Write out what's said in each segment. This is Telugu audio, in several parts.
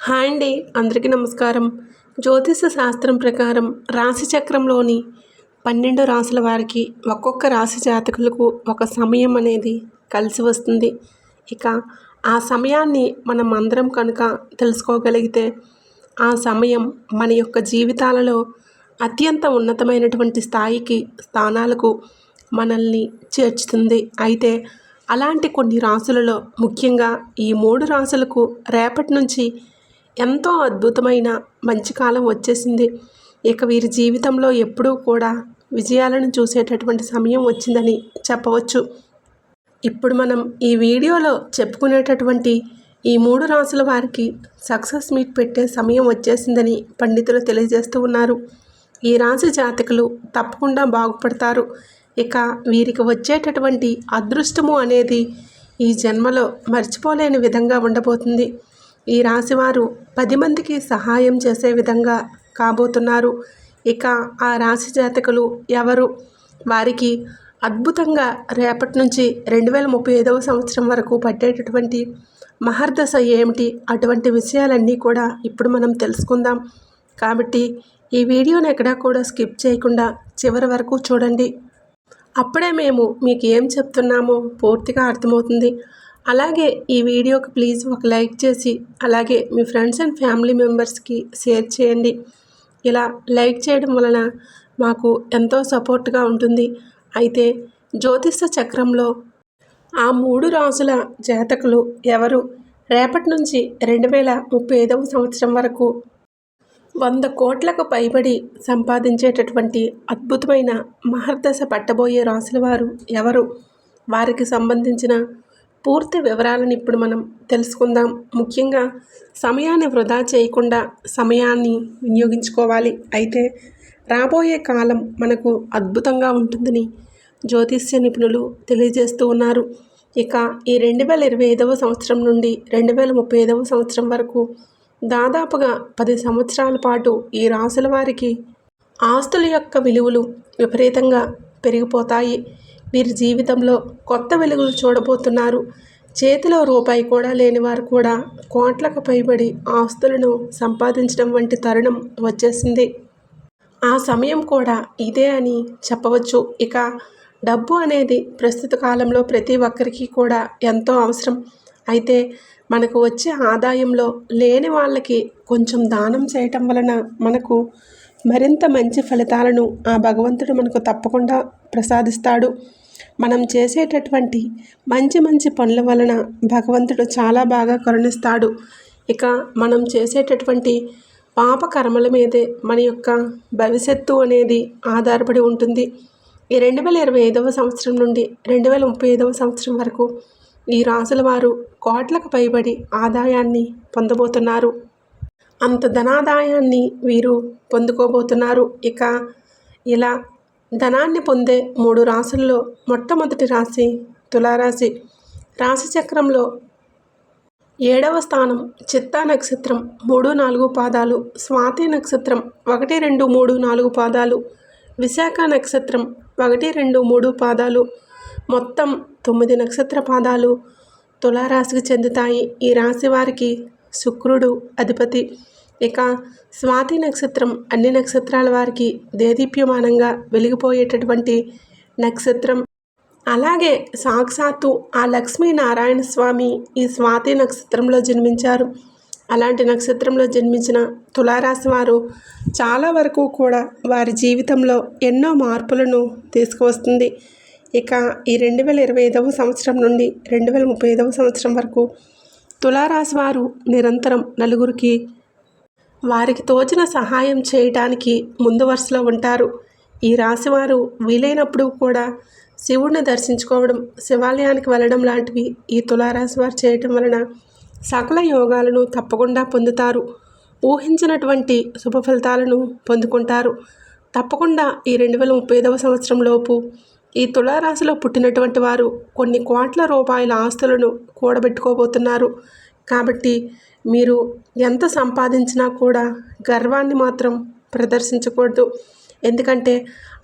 హాయ్ అండి అందరికీ నమస్కారం. జ్యోతిష శాస్త్రం ప్రకారం రాశి చక్రంలోని పన్నెండు రాసుల వారికి ఒక్కొక్క రాశి జాతకులకు ఒక సమయం అనేది కలిసి వస్తుంది. ఇక ఆ సమయాన్ని మనం అందరం కనుక తెలుసుకోగలిగితే ఆ సమయం మన యొక్క జీవితాలలో అత్యంత ఉన్నతమైనటువంటి స్థాయికి స్థానాలకు మనల్ని చేర్చుతుంది. అయితే అలాంటి కొన్ని రాసులలో ముఖ్యంగా ఈ మూడు రాసులకు రేపటి నుంచి ఎంతో అద్భుతమైన మంచి కాలం వచ్చేసింది. ఇక వీరి జీవితంలో ఎప్పుడూ కూడా విజయాలను చూసేటటువంటి సమయం వచ్చిందని చెప్పవచ్చు. ఇప్పుడు మనం ఈ వీడియోలో చెప్పుకునేటటువంటి ఈ మూడు రాసుల వారికి సక్సెస్ మీట్ పెట్టే సమయం వచ్చేసిందని పండితులు తెలియజేస్తూ ఉన్నారు. ఈ రాశి జాతకులు తప్పకుండా బాగుపడతారు. ఇక వీరికి వచ్చేటటువంటి అదృష్టము అనేది ఈ జన్మలో మర్చిపోలేని విధంగా ఉండబోతుంది. ఈ రాశివారు పది మందికి సహాయం చేసే విధంగా కాబోతున్నారు. ఇక ఆ రాశి జాతకులు ఎవరు? వారికి అద్భుతంగా రేపటి నుంచి రెండు వేల ముప్పై ఐదవ సంవత్సరం వరకు పట్టేటటువంటి మహర్దశ ఏమిటి? అటువంటి విషయాలన్నీ కూడా ఇప్పుడు మనం తెలుసుకుందాం. కాబట్టి ఈ వీడియోని ఎక్కడా కూడా స్కిప్ చేయకుండా చివరి వరకు చూడండి. అప్పుడే మేము మీకు ఏం చెప్తున్నామో పూర్తిగా అర్థమవుతుంది. అలాగే ఈ వీడియోకి ప్లీజ్ ఒక లైక్ చేసి అలాగే మీ ఫ్రెండ్స్ అండ్ ఫ్యామిలీ మెంబర్స్కి షేర్ చేయండి. ఇలా లైక్ చేయడం వలన మాకు ఎంతో సపోర్ట్గా ఉంటుంది. అయితే జ్యోతిష చక్రంలో ఆ మూడు రాసుల జాతకులు ఎవరు? రేపటి నుంచి రెండు వేల ముప్పై ఐదవ సంవత్సరం వరకు వంద కోట్లకు పైబడి సంపాదించేటటువంటి అద్భుతమైన మహర్దశ పట్టబోయే రాసుల వారు ఎవరు? వారికి సంబంధించిన పూర్తి వివరాలను ఇప్పుడు మనం తెలుసుకుందాం. ముఖ్యంగా సమయాన్ని వృధా చేయకుండా సమయాన్ని వినియోగించుకోవాలి. అయితే రాబోయే కాలం మనకు అద్భుతంగా ఉంటుందని జ్యోతిష్య నిపుణులు తెలియజేస్తూ ఉన్నారు. ఇక ఈ రెండు వేల ఇరవై ఐదవ సంవత్సరం నుండి రెండు వేల ముప్పై ఐదవ సంవత్సరం వరకు దాదాపుగా పది సంవత్సరాల పాటు ఈ రాసుల వారికి ఆస్తుల యొక్క విలువలు విపరీతంగా పెరిగిపోతాయి. వీరి జీవితంలో కొత్త వెలుగులు చూడబోతున్నారు. చేతిలో రూపాయి కూడా లేని వారు కూడా కోట్లకు పైబడి ఆస్తులను సంపాదించడం వంటి తరుణం వచ్చేసింది. ఆ సమయం కూడా ఇదే అని చెప్పవచ్చు. ఇక డబ్బు అనేది ప్రస్తుత కాలంలో ప్రతి ఒక్కరికి కూడా ఎంతో అవసరం. అయితే మనకు వచ్చే ఆదాయంలో లేని వాళ్ళకి కొంచెం దానం చేయటం వలన మనకు మరింత మంచి ఫలితాలను ఆ భగవంతుడు మనకు తప్పకుండా ప్రసాదిస్తాడు. మనం చేసేటటువంటి మంచి మంచి పనుల వలన భగవంతుడు చాలా బాగా కరుణిస్తాడు. ఇక మనం చేసేటటువంటి పాప కర్మల మీదే మన యొక్క భవిష్యత్తు అనేది ఆధారపడి ఉంటుంది. ఈ రెండు వేల ఇరవై ఐదవ సంవత్సరం నుండి రెండు వేల ముప్పై ఐదవ సంవత్సరం వరకు ఈ రాసుల వారు కోట్లకు పైబడి ఆదాయాన్ని పొందబోతున్నారు. అంత ధనాదాయాన్ని వీరు పొందుకోబోతున్నారు. ఇక ఇలా ధనాన్ని పొందే మూడు రాసుల్లో మొట్టమొదటి రాశి తులారాశి. రాశి చక్రంలో ఏడవ స్థానం చిత్తా నక్షత్రం మూడు నాలుగు పాదాలు స్వాతి నక్షత్రం ఒకటి రెండు మూడు నాలుగు పాదాలు విశాఖ నక్షత్రం ఒకటి రెండు మూడు పాదాలు మొత్తం తొమ్మిది నక్షత్ర పాదాలు తులారాశికి చెందుతాయి. ఈ రాశి వారికి శుక్రుడు అధిపతి. ఇక స్వాతి నక్షత్రం అన్ని నక్షత్రాల వారికి దేదీప్యమానంగా వెలిగిపోయేటటువంటి నక్షత్రం. అలాగే సాక్షాత్తు ఆ లక్ష్మీనారాయణ స్వామి ఈ స్వాతి నక్షత్రంలో జన్మించారు. అలాంటి నక్షత్రంలో జన్మించిన తులారాశి వారు చాలా వరకు కూడా వారి జీవితంలో ఎన్నో మార్పులను తీసుకువస్తుంది. ఇక ఈ రెండు వేల ఇరవై ఐదవ సంవత్సరం నుండి రెండు వేల ముప్పై ఐదవ సంవత్సరం వరకు తులారాశి వారు నిరంతరం నలుగురికి వారికి తోచిన సహాయం చేయటానికి ముందు వరుసలో ఉంటారు. ఈ రాశివారు వీలైనప్పుడు కూడా శివుడిని దర్శించుకోవడం శివాలయానికి వెళ్ళడం లాంటివి ఈ తులారాశి వారు చేయటం వలన సకల యోగాలను తప్పకుండా పొందుతారు. ఊహించినటువంటి శుభ ఫలితాలను పొందుకుంటారు. తప్పకుండా ఈ రెండు వేల ముప్పై ఐదవ సంవత్సరంలోపు ఈ తులారాశిలో పుట్టినటువంటి వారు కొన్ని కోట్ల రూపాయల ఆస్తులను కూడబెట్టుకోబోతున్నారు. కాబట్టి మీరు ఎంత సంపాదించినా కూడా గర్వాన్ని మాత్రం ప్రదర్శించకూడదు. ఎందుకంటే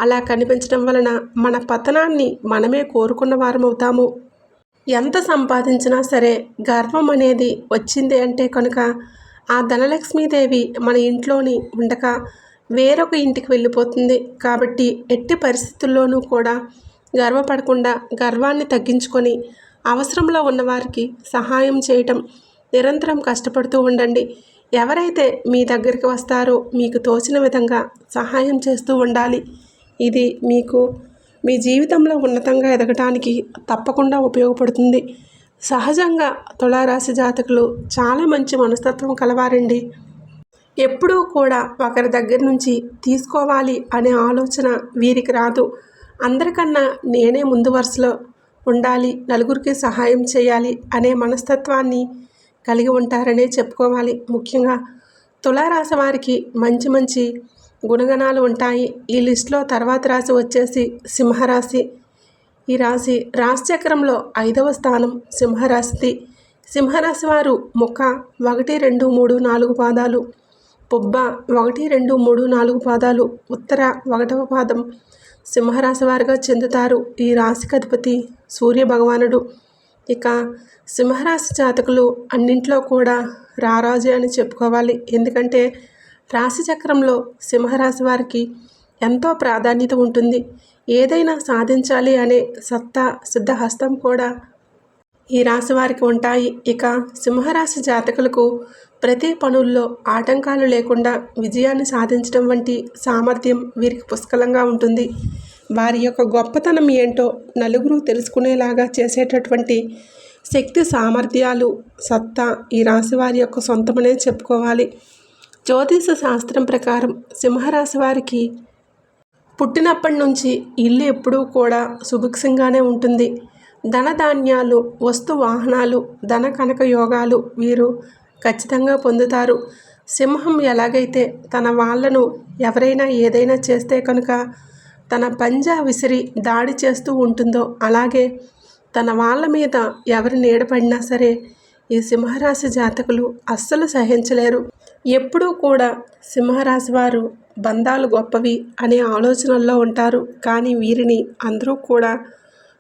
అలా కనిపించడం వలన మన పతనాన్ని మనమే కోరుకున్న వారమవుతాము. ఎంత సంపాదించినా సరే గర్వం అనేది వచ్చింది అంటే కనుక ఆ ధనలక్ష్మీదేవి మన ఇంట్లోని ఉండక వేరొక ఇంటికి వెళ్ళిపోతుంది. కాబట్టి ఎట్టి పరిస్థితుల్లోనూ కూడా గర్వపడకుండా గర్వాన్ని తగ్గించుకొని అవసరంలో ఉన్నవారికి సహాయం చేయటం నిరంతరం కష్టపడుతూ ఉండండి. ఎవరైతే మీ దగ్గరికి వస్తారో మీకు తోచిన విధంగా సహాయం చేస్తూ ఉండాలి. ఇది మీకు మీ జీవితంలో ఉన్నతంగా ఎదగటానికి తప్పకుండా ఉపయోగపడుతుంది. సహజంగా తులారాశి జాతకులు చాలా మంచి మనస్తత్వం కలవారండి. ఎప్పుడూ కూడా ఒకరి దగ్గర నుంచి తీసుకోవాలి అనే ఆలోచన వీరికి రాదు. అందరికన్నా నేనే ముందు వరుసలో ఉండాలి నలుగురికి సహాయం చేయాలి అనే మనస్తత్వాన్ని కలిగి ఉంటారనే చెప్పుకోవాలి. ముఖ్యంగా తులారాశి వారికి మంచి మంచి గుణగణాలు ఉంటాయి. ఈ లిస్టులో తర్వాత రాశి వచ్చేసి సింహరాశి. ఈ రాశి రాశిచక్రంలో ఐదవ స్థానం సింహరాశిది. సింహరాశి వారు ముఖ ఒకటి రెండు మూడు నాలుగు పాదాలు పుబ్బ ఒకటి రెండు మూడు నాలుగు పాదాలు ఉత్తర ఒకటవ పాదం. సింహరాశి వారిగా చెందుతారు ఈ రాశికి అధిపతి సూర్య భగవానుడు ఇక సింహరాశి జాతకులు అన్నింట్లో కూడా రారాజు అని చెప్పుకోవాలి. ఎందుకంటే రాశి చక్రంలో సింహరాశి వారికి ఎంతో ప్రాధాన్యత ఉంటుంది. ఏదైనా సాధించాలి అనే సత్తా సిద్ధహస్తం కూడా ఈ రాశి వారికి ఉంటాయి. ఇక సింహరాశి జాతకులకు ప్రతి పనుల్లో ఆటంకాలు లేకుండా విజయాన్ని సాధించడం వంటి సామర్థ్యం వీరికి పుష్కలంగా ఉంటుంది. వారి యొక్క గొప్పతనం ఏంటో నలుగురు తెలుసుకునేలాగా చేసేటటువంటి శక్తి సామర్థ్యాలు సత్తా ఈ రాశి వారి యొక్క సొంతమనే చెప్పుకోవాలి. జ్యోతిష శాస్త్రం ప్రకారం సింహరాశి వారికి పుట్టినప్పటి నుంచి ఇల్లు ఎప్పుడూ కూడా సుభిక్షంగానే ఉంటుంది. ధనధాన్యాలు వస్తు వాహనాలు ధన కనక యోగాలు వీరు ఖచ్చితంగా పొందుతారు. సింహం ఎలాగైతే తన వాళ్ళను ఎవరైనా ఏదైనా చేస్తే కనుక తన పంజా విసిరి దాడి చేస్తూ ఉంటుందో అలాగే తన వాళ్ళ మీద ఎవరి నీడపడినా సరే ఈ సింహరాశి జాతకులు అస్సలు సహించలేరు. ఎప్పుడూ కూడా సింహరాశి వారు బంధాలు గొప్పవి అనే ఆలోచనల్లో ఉంటారు. కానీ వీరిని అందరూ కూడా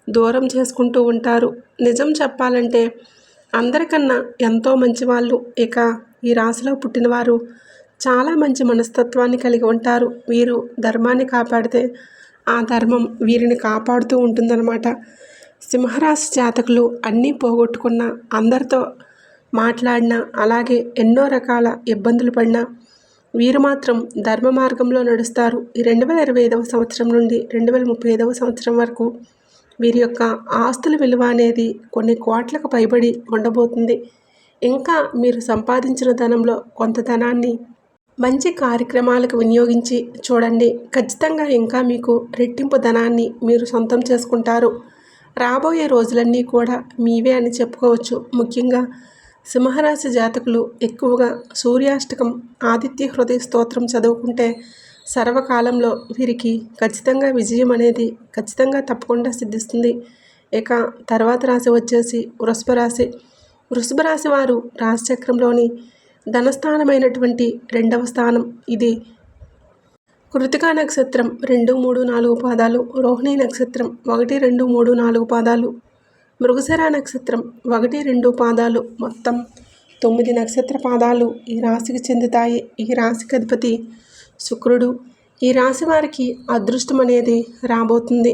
దూరం చేసుకుంటూ ఉంటారు. నిజం చెప్పాలంటే అందరికన్నా ఎంతో మంచి వాళ్ళు ఇక ఈ రాశిలో పుట్టినవారు చాలా మంచి మనస్తత్వాన్ని కలిగి ఉంటారు. వీరు ధర్మాన్ని కాపాడితే ఆ ధర్మం వీరిని కాపాడుతూ ఉంటుందన్నమాట. సింహరాశి జాతకులు అన్నీ పోగొట్టుకున్న అందరితో మాట్లాడినా అలాగే ఎన్నో రకాల ఇబ్బందులు పడినా వీరు మాత్రం ధర్మ మార్గంలో నడుస్తారు. ఈ రెండు వేల ఇరవై ఐదవ సంవత్సరం నుండి రెండు వేల ముప్పై ఐదవ సంవత్సరం వరకు వీరి యొక్క ఆస్తుల విలువ అనేది కొన్ని కోట్లకు పైబడి ఉండబోతుంది. ఇంకా మీరు సంపాదించిన ధనంలో కొంత ధనాన్ని మంచి కార్యక్రమాలకు వినియోగించి చూడండి. ఖచ్చితంగా ఇంకా మీకు రెట్టింపు ధనాన్ని మీరు సొంతం చేసుకుంటారు. రాబోయే రోజులన్నీ కూడా మీవే అని చెప్పుకోవచ్చు. ముఖ్యంగా సింహరాశి జాతకులు ఎక్కువగా సూర్యాష్టకం ఆదిత్య హృదయ స్తోత్రం చదువుకుంటే సర్వకాలంలో వీరికి ఖచ్చితంగా విజయం అనేది ఖచ్చితంగా తప్పకుండా సిద్ధిస్తుంది. ఇక తర్వాత రాశి వచ్చేసి వృషభ రాశి. వృషభ రాశి వారు రాశిచక్రంలోని ధనస్థానమైనటువంటి రెండవ స్థానం ఇది. కృతికా నక్షత్రం రెండు మూడు నాలుగు పాదాలు రోహిణి నక్షత్రం ఒకటి రెండు మూడు నాలుగు పాదాలు మృగశర నక్షత్రం ఒకటి రెండు పాదాలు మొత్తం తొమ్మిది నక్షత్ర పాదాలు ఈ రాశికి చెందుతాయి. ఈ రాశికి అధిపతి శుక్రుడు. ఈ రాశి వారికి అదృష్టం అనేది రాబోతుంది.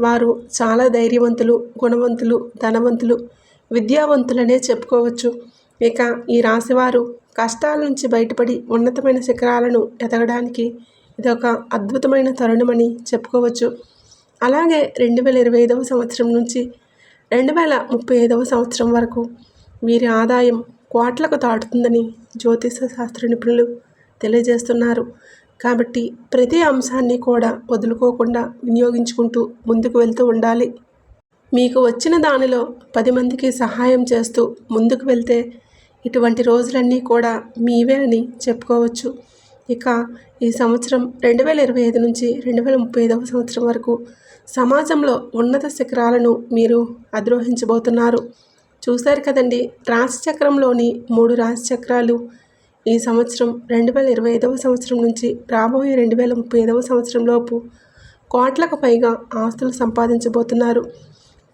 వారు చాలా ధైర్యవంతులు గుణవంతులు ధనవంతులు విద్యావంతులనే చెప్పుకోవచ్చు. ఇక ఈ రాశివారు కష్టాల నుంచి బయటపడి ఉన్నతమైన శిఖరాలను ఎదగడానికి ఇది ఒక అద్భుతమైన తరుణమని చెప్పుకోవచ్చు. అలాగే రెండు వేల ఇరవై ఐదవ సంవత్సరం నుంచి రెండు వేల ముప్పై ఐదవ సంవత్సరం వరకు వీరి ఆదాయం కోట్లకు దాటుతుందని జ్యోతిష శాస్త్ర నిపుణులు తెలియజేస్తున్నారు. కాబట్టి ప్రతి అంశాన్ని కూడా వదులుకోకుండా వినియోగించుకుంటూ ముందుకు వెళ్తూ ఉండాలి. మీకు వచ్చిన దానిలో పది మందికి సహాయం చేస్తూ ముందుకు వెళ్తే ఇటువంటి రోజులన్నీ కూడా మీవే అని చెప్పుకోవచ్చు. ఇక ఈ సంవత్సరం రెండు వేల ఇరవై ఐదు నుంచి రెండు వేల ముప్పై ఐదవ సంవత్సరం వరకు సమాజంలో ఉన్నత శిఖరాలను మీరు అధిరోహించబోతున్నారు. చూశారు కదండి రాశిచక్రంలోని మూడు రాశిచక్రాలు ఈ సంవత్సరం రెండు వేల ఇరవై ఐదవ సంవత్సరం నుంచి రాబోయే రెండు వేల ముప్పై ఐదవ సంవత్సరంలోపు కోట్లకు పైగా ఆస్తులు సంపాదించబోతున్నారు.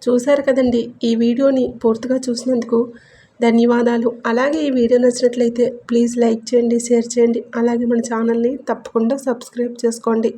చూశారు కదండి ఈ వీడియోని పూర్తిగా చూసినందుకు ధన్యవాదాలు. అలాగే ఈ వీడియో నచ్చినట్లయితే ప్లీజ్ లైక్ చేయండి షేర్ చేయండి. అలాగే మన ఛానల్ని తప్పకుండా సబ్స్క్రైబ్ చేసుకోండి.